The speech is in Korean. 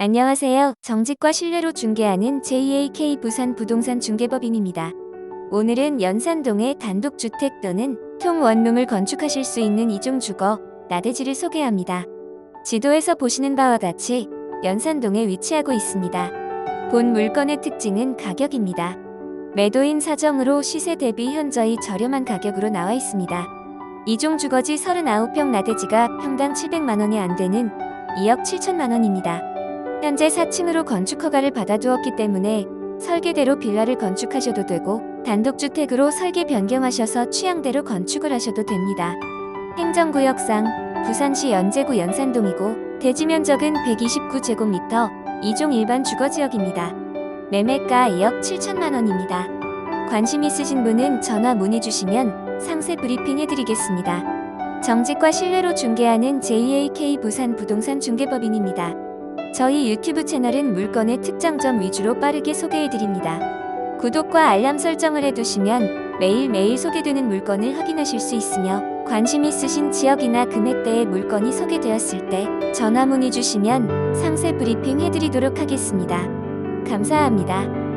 안녕하세요. 정직과 신뢰로 중개하는 JAK 부산 부동산 중개법인입니다. 오늘은 연산동의 단독주택 또는 통원룸을 건축하실 수 있는 이중 주거 나대지를 소개합니다. 지도에서 보시는 바와 같이 연산동에 위치하고 있습니다. 본 물건의 특징은 가격입니다. 매도인 사정으로 시세 대비 현저히 저렴한 가격으로 나와 있습니다. 이중 주거지 39평 나대지가 평당 700만원이 안 되는 2억 7천만원입니다. 현재 4층으로 건축 허가를 받아두었기 때문에 설계대로 빌라를 건축하셔도 되고 단독주택으로 설계 변경하셔서 취향대로 건축을 하셔도 됩니다. 행정구역상 부산시 연제구 연산동이고 대지 면적은 129제곱미터 2종 일반 주거지역입니다. 매매가 2억 7천만 원입니다. 관심 있으신 분은 전화 문의 주시면 상세 브리핑 해드리겠습니다. 정직과 신뢰로 중개하는 JAK 부산 부동산 중개법인입니다. 저희 유튜브 채널은 물건의 특장점 위주로 빠르게 소개해드립니다. 구독과 알람 설정을 해두시면 매일매일 소개되는 물건을 확인하실 수 있으며 관심 있으신 지역이나 금액대의 물건이 소개되었을 때 전화 문의 주시면 상세 브리핑 해드리도록 하겠습니다. 감사합니다.